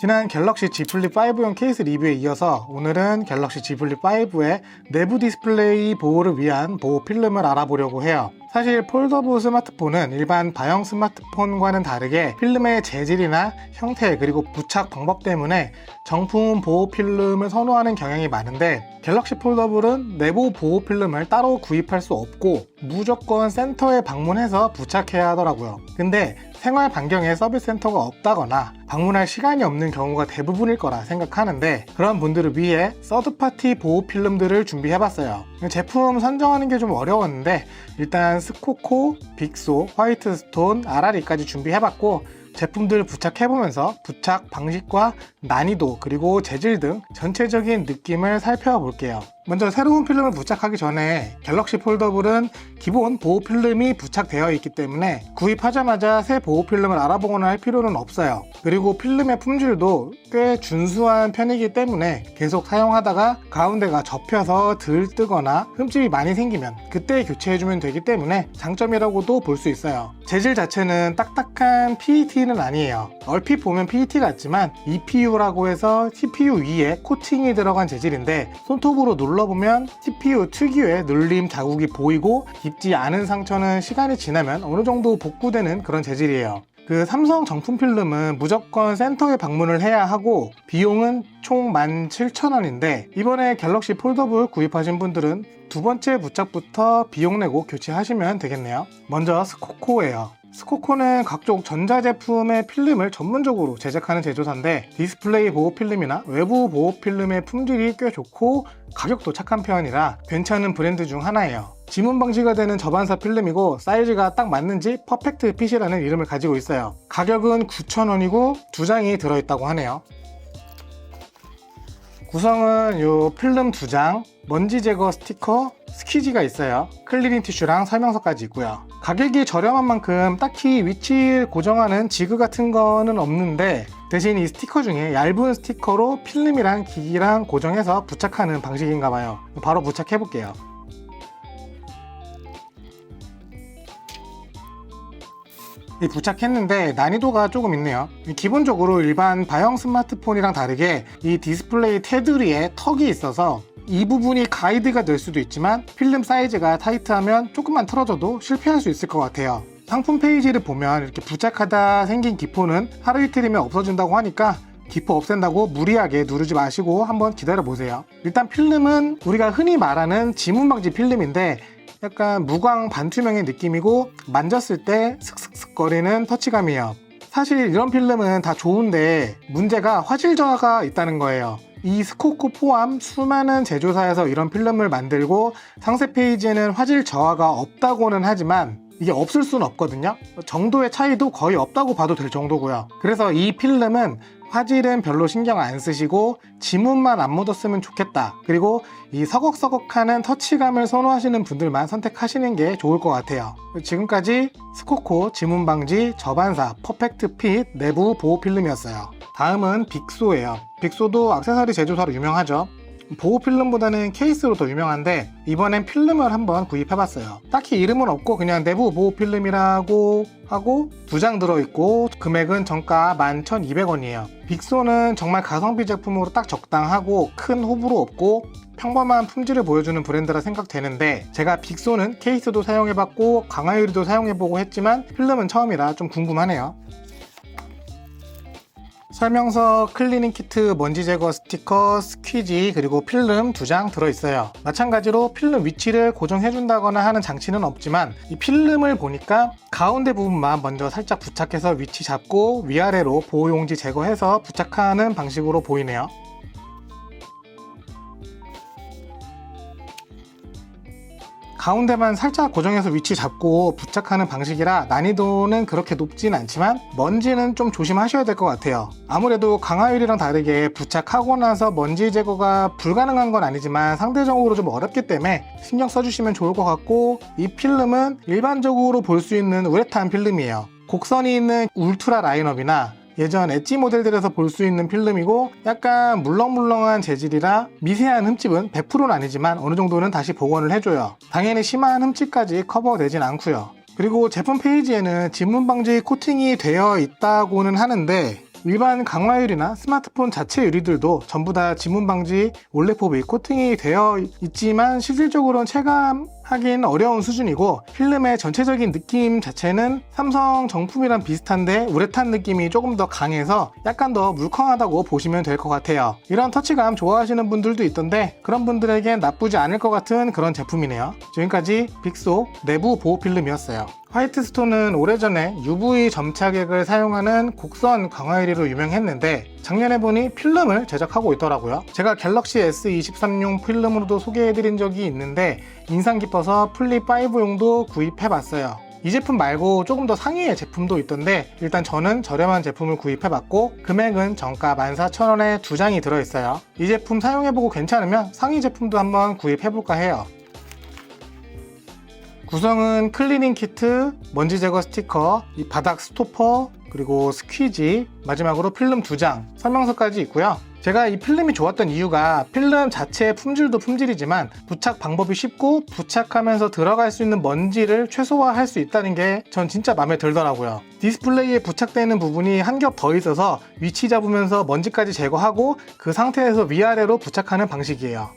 지난 갤럭시 Z 플립 5용 케이스 리뷰에 이어서 오늘은 갤럭시 Z 플립 5의 내부 디스플레이 보호를 위한 보호 필름을 알아보려고 해요. 사실 폴더블 스마트폰은 일반 바형 스마트폰과는 다르게 필름의 재질이나 형태 그리고 부착 방법 때문에 정품 보호 필름을 선호하는 경향이 많은데 갤럭시 폴더블은 내부 보호 필름을 따로 구입할 수 없고 무조건 센터에 방문해서 부착해야 하더라고요. 근데 생활 반경에 서비스 센터가 없다거나 방문할 시간이 없는 경우가 대부분일 거라 생각하는데 그런 분들을 위해 서드파티 보호 필름들을 준비해봤어요. 제품 선정하는 게 좀 어려웠는데 일단 스코코, 빅소, 화이트스톤, 아라리까지 준비해봤고 제품들 부착해보면서 부착 방식과 난이도 그리고 재질 등 전체적인 느낌을 살펴볼게요. 먼저 새로운 필름을 부착하기 전에 갤럭시 폴더블은 기본 보호 필름이 부착되어 있기 때문에 구입하자마자 새 보호 필름을 알아보거나 할 필요는 없어요. 그리고 필름의 품질도 꽤 준수한 편이기 때문에 계속 사용하다가 가운데가 접혀서 들 뜨거나 흠집이 많이 생기면 그때 교체해주면 되기 때문에 장점이라고도 볼 수 있어요. 재질 자체는 딱딱한 PET는 아니에요. 얼핏 보면 PET 같지만 EPU라고 해서 CPU 위에 코팅이 들어간 재질인데 손톱으로 눌러 보면 CPU 특유의 눌림 자국이 보이고 깊지 않은 상처는 시간이 지나면 어느 정도 복구되는 그런 재질이에요. 그 삼성 정품 필름은 무조건 센터에 방문을 해야 하고 비용은 총 17,000원인데 이번에 갤럭시 폴더블 구입하신 분들은 두 번째 부착부터 비용 내고 교체하시면 되겠네요. 먼저 스코코예요. 스코코는 각종 전자제품의 필름을 전문적으로 제작하는 제조사인데 디스플레이 보호 필름이나 외부 보호 필름의 품질이 꽤 좋고 가격도 착한 편이라 괜찮은 브랜드 중 하나예요. 지문 방지가 되는 저반사 필름이고 사이즈가 딱 맞는지 퍼펙트 핏이라는 이름을 가지고 있어요. 가격은 9,000원이고 두 장이 들어있다고 하네요. 구성은 요 필름 두 장, 먼지 제거 스티커, 스키지가 있어요. 클리닝 티슈랑 설명서까지 있고요. 가격이 저렴한 만큼 딱히 위치 고정하는 지그 같은 거는 없는데 대신 이 스티커 중에 얇은 스티커로 필름이랑 기기랑 고정해서 부착하는 방식인가 봐요. 바로 부착해 볼게요. 이 부착했는데 난이도가 조금 있네요. 기본적으로 일반 바형 스마트폰이랑 다르게 이 디스플레이 테두리에 턱이 있어서 이 부분이 가이드가 될 수도 있지만 필름 사이즈가 타이트하면 조금만 틀어져도 실패할 수 있을 것 같아요. 상품 페이지를 보면 이렇게 부착하다 생긴 기포는 하루 이틀이면 없어진다고 하니까 기포 없앤다고 무리하게 누르지 마시고 한번 기다려 보세요. 일단 필름은 우리가 흔히 말하는 지문 방지 필름인데 약간 무광 반투명의 느낌이고 만졌을 때 슥슥슥 거리는 터치감이에요. 사실 이런 필름은 다 좋은데 문제가 화질 저하가 있다는 거예요. 이 스코코 포함 수많은 제조사에서 이런 필름을 만들고 상세 페이지에는 화질 저하가 없다고는 하지만 이게 없을 수는 없거든요. 정도의 차이도 거의 없다고 봐도 될 정도고요. 그래서 이 필름은 화질은 별로 신경 안 쓰시고 지문만 안 묻었으면 좋겠다. 그리고 이 서걱서걱하는 터치감을 선호하시는 분들만 선택하시는 게 좋을 것 같아요. 지금까지 스코코 지문 방지 저반사 퍼펙트 핏 내부 보호 필름이었어요. 다음은 빅소예요. 빅소도 액세서리 제조사로 유명하죠. 보호 필름보다는 케이스로 더 유명한데 이번엔 필름을 한번 구입해봤어요. 딱히 이름은 없고 그냥 내부 보호 필름이라고 하고 두 장 들어있고 금액은 정가 11,200원이에요. 빅소는 정말 가성비 제품으로 딱 적당하고 큰 호불호 없고 평범한 품질을 보여주는 브랜드라 생각되는데 제가 빅소는 케이스도 사용해봤고 강화유리도 사용해보고 했지만 필름은 처음이라 좀 궁금하네요. 설명서, 클리닝 키트, 먼지 제거 스티커, 스퀴지, 그리고 필름 두 장 들어있어요. 마찬가지로 필름 위치를 고정해준다거나 하는 장치는 없지만 이 필름을 보니까 가운데 부분만 먼저 살짝 부착해서 위치 잡고 위아래로 보호용지 제거해서 부착하는 방식으로 보이네요. 가운데만 살짝 고정해서 위치 잡고 부착하는 방식이라 난이도는 그렇게 높진 않지만 먼지는 좀 조심하셔야 될 것 같아요. 아무래도 강화유리랑 다르게 부착하고 나서 먼지 제거가 불가능한 건 아니지만 상대적으로 좀 어렵기 때문에 신경 써주시면 좋을 것 같고 이 필름은 일반적으로 볼 수 있는 우레탄 필름이에요. 곡선이 있는 울트라 라인업이나 예전 엣지 모델들에서 볼 수 있는 필름이고 약간 물렁물렁한 재질이라 미세한 흠집은 100%는 아니지만 어느 정도는 다시 복원을 해줘요. 당연히 심한 흠집까지 커버되진 않고요. 그리고 제품 페이지에는 지문 방지 코팅이 되어 있다고는 하는데 일반 강화유리나 스마트폰 자체 유리들도 전부 다 지문 방지 올레포 코팅이 되어 있지만 실질적으로는 체감 하긴 어려운 수준이고 필름의 전체적인 느낌 자체는 삼성 정품이랑 비슷한데 우레탄 느낌이 조금 더 강해서 약간 더 물컹하다고 보시면 될 것 같아요. 이런 터치감 좋아하시는 분들도 있던데 그런 분들에겐 나쁘지 않을 것 같은 그런 제품이네요. 지금까지 빅소 내부 보호 필름이었어요. 화이트 스톤은 오래전에 UV 점착액을 사용하는 곡선 강화유리로 유명했는데 작년에 보니 필름을 제작하고 있더라고요. 제가 갤럭시 S23용 필름으로도 소개해드린 적이 있는데 인상 깊어 서 플립5용도 구입해봤어요. 이 제품 말고 조금 더 상위의 제품도 있던데 일단 저는 저렴한 제품을 구입해봤고 금액은 정가 14,000원에 두 장이 들어있어요. 이 제품 사용해보고 괜찮으면 상위 제품도 한번 구입해볼까 해요. 구성은 클리닝 키트, 먼지 제거 스티커, 이 바닥 스토퍼, 그리고 스퀴지, 마지막으로 필름 두 장, 설명서까지 있고요. 제가 이 필름이 좋았던 이유가 필름 자체의 품질도 품질이지만 부착 방법이 쉽고 부착하면서 들어갈 수 있는 먼지를 최소화할 수 있다는 게 전 진짜 마음에 들더라고요. 디스플레이에 부착되는 부분이 한 겹 더 있어서 위치 잡으면서 먼지까지 제거하고 그 상태에서 위아래로 부착하는 방식이에요.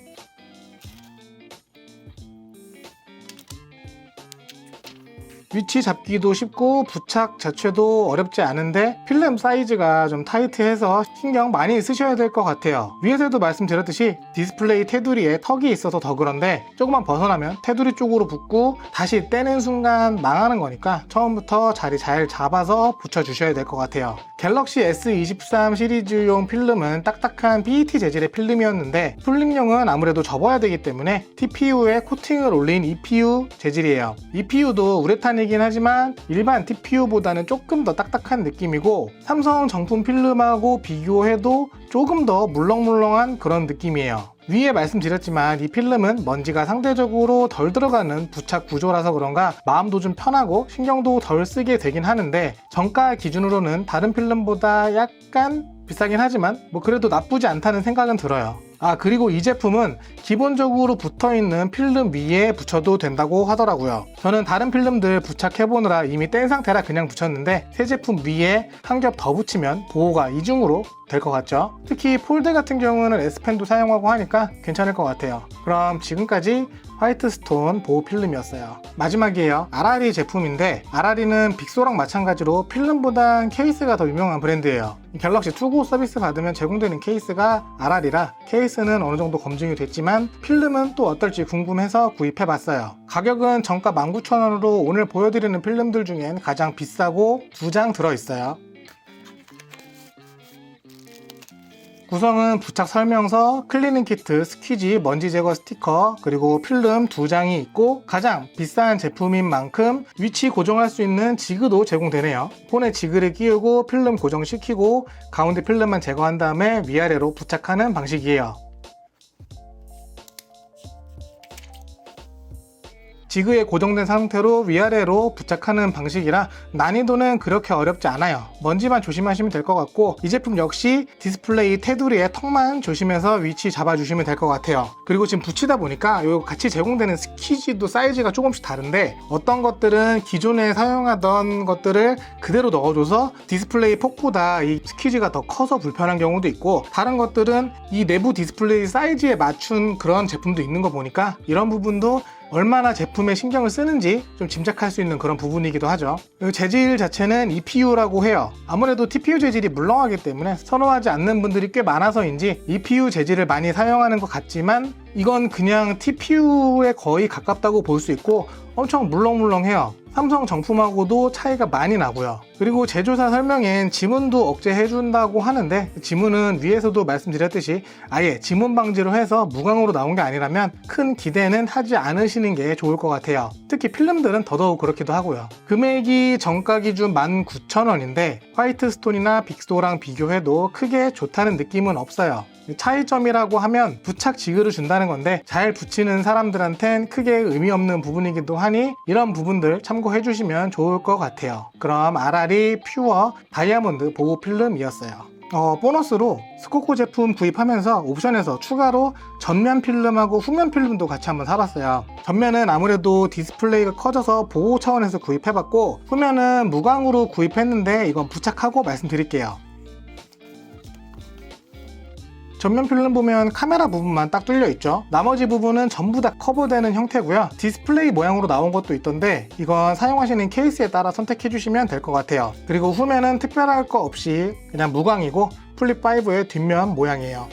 위치 잡기도 쉽고 부착 자체도 어렵지 않은데 필름 사이즈가 좀 타이트해서 신경 많이 쓰셔야 될 것 같아요. 위에서도 말씀드렸듯이 디스플레이 테두리에 턱이 있어서 더 그런데 조금만 벗어나면 테두리 쪽으로 붙고 다시 떼는 순간 망하는 거니까 처음부터 자리 잘 잡아서 붙여주셔야 될 것 같아요. 갤럭시 S23 시리즈용 필름은 딱딱한 PET 재질의 필름이었는데 풀림용은 아무래도 접어야 되기 때문에 TPU에 코팅을 올린 EPU 재질이에요. EPU도 우레탄이 긴 하지만 일반 TPU보다는 조금 더 딱딱한 느낌이고 삼성 정품 필름하고 비교해도 조금 더 물렁물렁한 그런 느낌이에요 위에 말씀드렸지만 이 필름은 먼지가 상대적으로 덜 들어가는 부착 구조라서 그런가 마음도 좀 편하고 신경도 덜 쓰게 되긴 하는데 정가 기준으로는 다른 필름보다 약간 비싸긴 하지만 뭐 그래도 나쁘지 않다는 생각은 들어요. 아 그리고 이 제품은 기본적으로 붙어있는 필름 위에 붙여도 된다고 하더라고요. 저는 다른 필름들 부착해보느라 이미 뗀 상태라 그냥 붙였는데 새 제품 위에 한 겹 더 붙이면 보호가 이중으로 될 것 같죠 특히 폴드 같은 경우는 S펜도 사용하고 하니까 괜찮을 것 같아요 그럼 지금까지 화이트 스톤 보호 필름이었어요. 마지막이에요. 아라리 제품인데 아라리는 빅소랑 마찬가지로 필름보단 케이스가 더 유명한 브랜드예요. 갤럭시 투고 서비스 받으면 제공되는 케이스가 아라리라 케이스는 어느 정도 검증이 됐지만 필름은 또 어떨지 궁금해서 구입해봤어요. 가격은 정가 19,000원으로 오늘 보여드리는 필름들 중엔 가장 비싸고 두 장 들어있어요. 구성은 부착 설명서, 클리닝 키트, 스퀴지, 먼지 제거 스티커, 그리고 필름 두 장이 있고 가장 비싼 제품인 만큼 위치 고정할 수 있는 지그도 제공되네요. 폰에 지그를 끼우고 필름 고정시키고 가운데 필름만 제거한 다음에 위아래로 부착하는 방식이에요. 지그에 고정된 상태로 위아래로 부착하는 방식이라 난이도는 그렇게 어렵지 않아요. 먼지만 조심하시면 될 것 같고 이 제품 역시 디스플레이 테두리에 턱만 조심해서 위치 잡아주시면 될 것 같아요. 그리고 지금 붙이다 보니까 요 같이 제공되는 스키지도 사이즈가 조금씩 다른데 어떤 것들은 기존에 사용하던 것들을 그대로 넣어줘서 디스플레이 폭보다 이 스키지가 더 커서 불편한 경우도 있고 다른 것들은 이 내부 디스플레이 사이즈에 맞춘 그런 제품도 있는 거 보니까 이런 부분도 얼마나 제품에 신경을 쓰는지 좀 짐작할 수 있는 그런 부분이기도 하죠. 재질 자체는 EPU라고 해요. 아무래도 TPU 재질이 물렁하기 때문에 선호하지 않는 분들이 꽤 많아서인지 EPU 재질을 많이 사용하는 것 같지만 이건 그냥 TPU에 거의 가깝다고 볼 수 있고 엄청 물렁물렁해요. 삼성 정품하고도 차이가 많이 나고요. 그리고 제조사 설명엔 지문도 억제해준다고 하는데 지문은 위에서도 말씀드렸듯이 아예 지문 방지로 해서 무광으로 나온 게 아니라면 큰 기대는 하지 않으시는 게 좋을 것 같아요. 특히 필름들은 더더욱 그렇기도 하고요. 금액이 정가 기준 19,000원인데 화이트 스톤이나 빅스토랑 비교해도 크게 좋다는 느낌은 없어요. 차이점이라고 하면 부착 지그를 준다는 건데 잘 붙이는 사람들한텐 크게 의미 없는 부분이기도 하니 이런 부분들 참고해 주시면 좋을 것 같아요. 그럼 아라리 퓨어 다이아몬드 보호 필름이었어요. 어, 보너스로 스코코 제품 구입하면서 옵션에서 추가로 전면 필름하고 후면 필름도 같이 한번 사봤어요. 전면은 아무래도 디스플레이가 커져서 보호 차원에서 구입해봤고 후면은 무광으로 구입했는데 이건 부착하고 말씀드릴게요. 전면 필름 보면 카메라 부분만 딱 뚫려 있죠. 나머지 부분은 전부 다 커버되는 형태고요. 디스플레이 모양으로 나온 것도 있던데 이건 사용하시는 케이스에 따라 선택해 주시면 될 것 같아요. 그리고 후면은 특별할 거 없이 그냥 무광이고 플립 5의 뒷면 모양이에요.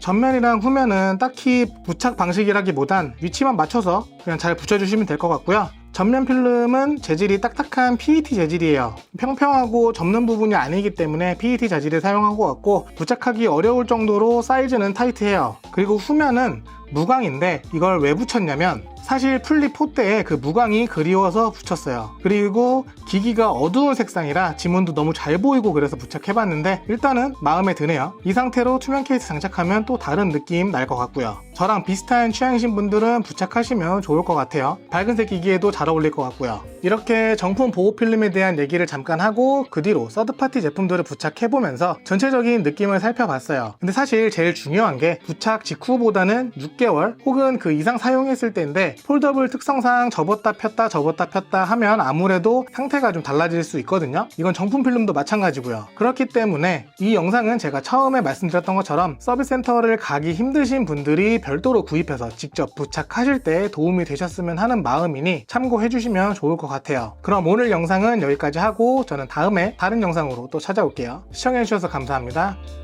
전면이랑 후면은 딱히 부착 방식이라기보단 위치만 맞춰서 그냥 잘 붙여주시면 될 것 같고요. 전면 필름은 재질이 딱딱한 PET 재질이에요. 평평하고 접는 부분이 아니기 때문에 PET 재질을 사용한 것 같고 부착하기 어려울 정도로 사이즈는 타이트해요. 그리고 후면은 무광인데 이걸 왜 붙였냐면 사실 플립 4때에 그 무광이 그리워서 붙였어요. 그리고 기기가 어두운 색상이라 지문도 너무 잘 보이고 그래서 부착해봤는데 일단은 마음에 드네요. 이 상태로 투명 케이스 장착하면 또 다른 느낌 날 것 같고요. 저랑 비슷한 취향이신 분들은 부착하시면 좋을 것 같아요. 밝은색 기기에도 잘 어울릴 것 같고요. 이렇게 정품 보호 필름에 대한 얘기를 잠깐 하고 그 뒤로 서드파티 제품들을 부착해보면서 전체적인 느낌을 살펴봤어요. 근데 사실 제일 중요한 게 부착 직후보다는 6개월 혹은 그 이상 사용했을 때인데 폴더블 특성상 접었다 폈다 접었다 폈다 하면 아무래도 상태가 좀 달라질 수 있거든요. 이건 정품 필름도 마찬가지고요. 그렇기 때문에 이 영상은 제가 처음에 말씀드렸던 것처럼 서비스 센터를 가기 힘드신 분들이 별도로 구입해서 직접 부착하실 때 도움이 되셨으면 하는 마음이니 참고해 주시면 좋을 것 같아요. 그럼 오늘 영상은 여기까지 하고 저는 다음에 다른 영상으로 또 찾아올게요. 시청해 주셔서 감사합니다.